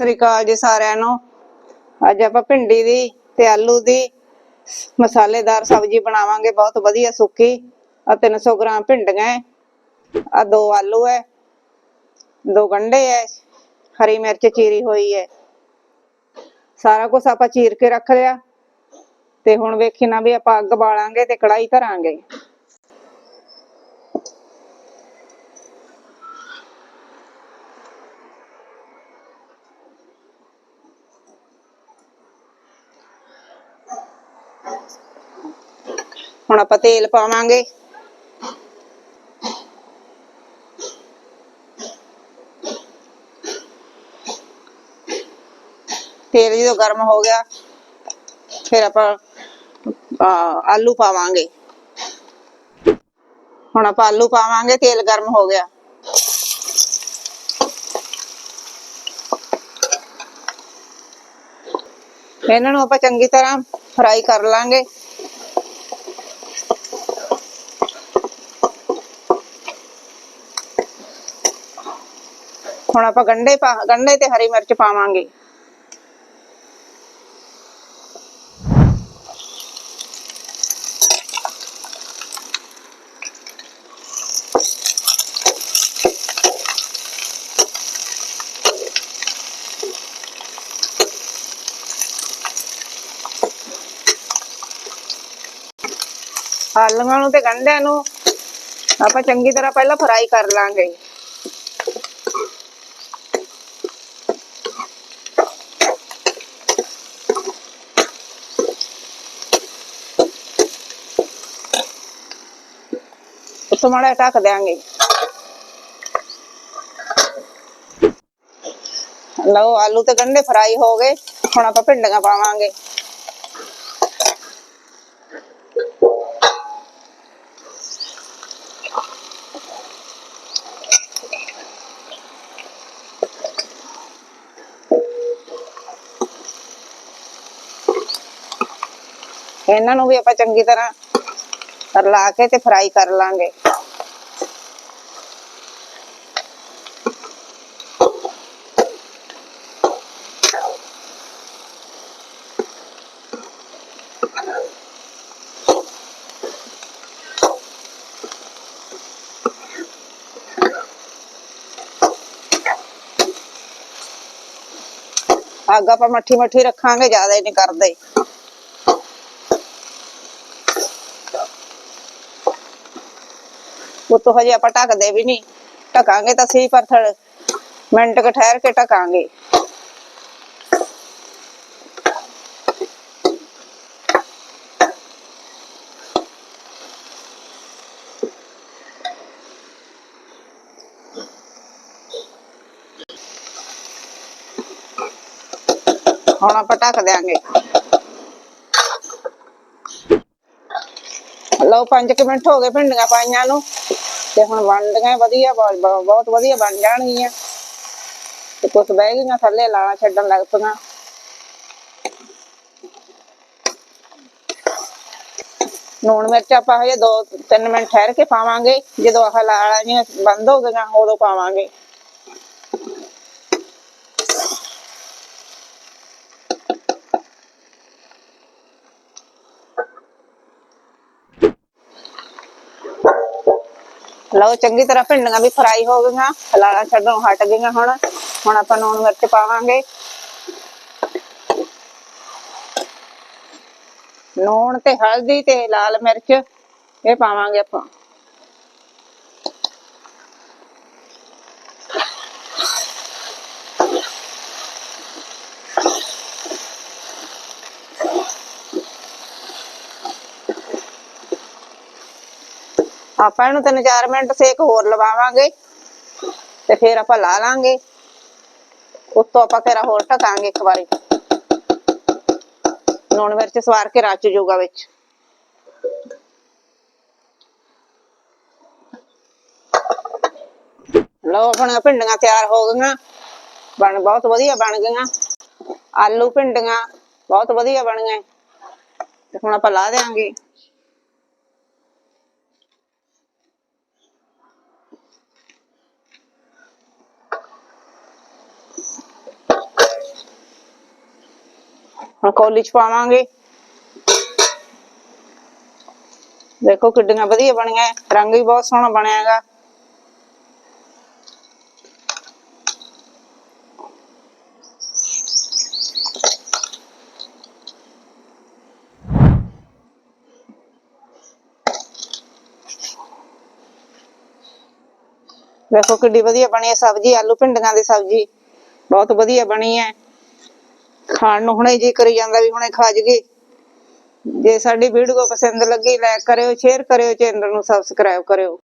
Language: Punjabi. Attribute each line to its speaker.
Speaker 1: ਸ੍ਰੀ ਅਕਾਲ ਜੀ ਸਾਰਿਆਂ ਨੂੰ। ਅੱਜ ਆਪਾਂ ਭਿੰਡੀ ਦੀ ਤੇ ਆਲੂ ਦੀ ਮਸਾਲੇਦਾਰ ਸਬਜ਼ੀ ਬਣਾਵਾਂਗੇ, ਬਹੁਤ ਵਧੀਆ ਸੁੱਕੀ ਆ 300 ਗ੍ਰਾਮ ਭਿੰਡੀਆਂ ਆ ਦੋ ਆਲੂ ਹੈ ਦੋ ਗੰਢੇ ਹੈ ਹਰੀ ਮਿਰਚ ਚੀਰੀ ਹੋਈ ਹੈ ਸਾਰਾ ਕੁਝ ਆਪਾਂ ਚੀਰ ਕੇ ਰੱਖ ਲਿਆ। ਤੇ ਹੁਣ ਵੇਖੀ ਨਾ ਵੀ ਆਪਾਂ ਅੱਗ ਬਾਲਾਂਗੇ ਤੇ ਕੜਾਈ ਧਰਾਂਗੇ। ਹੁਣ ਆਪਾਂ ਤੇਲ ਪਾਵਾਂਗੇ। ਤੇਲ ਜਦੋਂ ਗਰਮ ਹੋ ਗਿਆ, ਫਿਰ ਆਪਾਂ ਆਲੂ ਪਾਵਾਂਗੇ। ਹੁਣ ਆਪਾਂ ਆਲੂ ਪਾਵਾਂਗੇ, ਤੇਲ ਗਰਮ ਹੋ ਗਿਆ। ਇਹਨਾਂ ਨੂੰ ਆਪਾਂ ਚੰਗੀ ਤਰ੍ਹਾਂ ਫਰਾਈ ਕਰ ਲਾਂਗੇ। ਹੁਣ ਆਪਾਂ ਗੰਢੇ ਪਾ ਗੰਢੇ ਤੇ ਹਰੀ ਮਿਰਚ ਪਾਵਾਂਗੇ। ਆਲੂਆਂ ਨੂੰ ਤੇ ਗੰਢਿਆਂ ਨੂੰ ਆਪਾਂ ਚੰਗੀ ਤਰ੍ਹਾਂ ਪਹਿਲਾਂ ਫਰਾਈ ਕਰ ਲਾਂਗੇ। ਉੱਤੋਂ ਮਾੜਾ ਜਿਹਾ ਢੱਕ ਦਿਆਂਗੇ। ਲਓ, ਆਲੂ ਤੇ ਗੰਢੇ ਫਰਾਈ ਹੋ ਗਏ। ਹੁਣ ਆਪਾਂ ਭਿੰਡੀਆਂ ਪਾਵਾਂਗੇ। ਇਹਨਾਂ ਨੂੰ ਵੀ ਆਪਾਂ ਚੰਗੀ ਤਰ੍ਹਾਂ ਰਲਾ ਕੇ ਤੇ ਫਰਾਈ ਕਰ ਲਾਂਗੇ। ਅੱਗ ਆਪਾਂ ਮੱਠੀ ਮੱਠੀ ਰੱਖਾਂਗੇ ਜ਼ਿਆਦਾ ਹੀ ਨਹੀਂ ਕਰਦੇ ਉਤੋਂ ਹਜੇ ਆਪਾਂ ਢੱਕਦੇ ਵੀ ਨਹੀਂ ਢਕਾਂਗੇ ਤਾਂ ਸਹੀ ਪਰ ਥੜ ਮਿੰਟ ਕੁ ਠਹਿਰ ਕੇ ਢਕਾਂਗੇ ਹੁਣ ਆਪਾਂ ਢੱਕ ਦਿਆਂਗੇ। ਲਓ 5 ਮਿੰਟ ਹੋ ਗਏ ਭਿੰਡੀਆਂ ਪਾਈਆਂ ਨੂੰ, ਤੇ ਹੁਣ ਬਣ ਗਏ ਵਧੀਆ, ਬਹੁਤ ਬਹੁਤ ਵਧੀਆ ਬਣ ਜਾਣਗੀਆਂ। ਤੇ ਕੁਛ ਬਹਿ ਗਈਆਂ ਥੱਲੇ, ਲਾਣਾ ਛੱਡਣ ਲੱਗ ਪਈਆਂ। ਨੂਣ ਮਿਰਚ ਆਪਾਂ ਹਜੇ 2-3 ਮਿੰਟ ਠਹਿਰ ਕੇ ਪਾਵਾਂਗੇ, ਜਦੋਂ ਆਹ ਲਾਲਾਂ ਜਿਹੀਆਂ ਬੰਦ ਹੋ ਗਈਆਂ, ਉਦੋਂ ਪਾਵਾਂਗੇ। ਲਓ ਚੰਗੀ ਤਰ੍ਹਾਂ ਭਿੰਡੀਆਂ ਵੀ ਫਰਾਈ ਹੋ ਗਈਆਂ ਲਾਲਾਂ ਛੱਡਣੋਂ ਹਟ ਗਈਆਂ ਹੁਣ। ਹੁਣ ਆਪਾਂ ਨੂਣ ਮਿਰਚ ਪਾਵਾਂਗੇ। ਲੂਣ ਤੇ ਹਲਦੀ ਤੇ ਲਾਲ ਮਿਰਚ, ਇਹ ਪਾਵਾਂਗੇ ਆਪਾਂ। ਆਪਾਂ ਇਹਨੂੰ ਤਿੰਨ ਚਾਰ ਮਿੰਟ ਸੇਕ ਹੋਰ ਲਵਾਵਾਂਗੇ ਤੇ ਫਿਰ ਆਪਾਂ ਲਾ ਲਾਂਗੇ। ਉੱਤੋਂ ਆਪਾਂ ਕਿਹੜਾ ਹੋਰ ਢਕਾਂਗੇ ਇੱਕ ਵਾਰੀ। ਲੂਣ ਮਿਰਚ ਸਵਾਰ ਕੇ ਰਚ ਜਾਊਗਾ ਵਿੱਚ। ਲਓ ਆਪਣੀਆਂ ਭਿੰਡੀਆਂ ਤਿਆਰ ਹੋ ਗਈਆਂ। ਬਣ ਬਹੁਤ ਵਧੀਆ ਬਣ ਗਈਆਂ। ਆਲੂ ਭਿੰਡੀਆਂ ਬਹੁਤ ਵਧੀਆ ਬਣ ਗਏ। ਤੇ ਹੁਣ ਆਪਾਂ ਲਾ ਦੇਾਂਗੇ ਹੁਣ ਕੌਲੀ ਚ ਪਾਵਾਂਗੇ। ਦੇਖੋ ਕਿੱਡੀਆਂ ਵਧੀਆ ਬਣੀਆਂ ਰੰਗ ਵੀ ਬਹੁਤ ਸੋਹਣਾ ਬਣਿਆ ਹੈਗਾ। ਦੇਖੋ ਕਿੱਡੀ ਵਧੀਆ ਬਣੀ ਹੈ ਸਬਜ਼ੀ, ਆਲੂ ਭਿੰਡੀਆਂ ਦੀ ਸਬਜ਼ੀ। ਬਹੁਤ ਵਧੀਆ ਬਣੀ ਹੈ ਖਾਣ ਨੂੰ ਹੁਣੇ ਜੀ ਕਰੀ ਜਾਂਦਾ ਵੀ ਹੁਣੇ ਖਾ ਜਗੇ ਜੇ ਸਾਡੀ ਵੀਡੀਓ ਪਸੰਦ ਲੱਗੀ ਲਾਈਕ ਕਰਿਓ ਸ਼ੇਅਰ ਕਰਿਓ ਚੈਨਲ ਨੂੰ ਸਬਸਕ੍ਰਾਈਬ ਕਰਿਓ।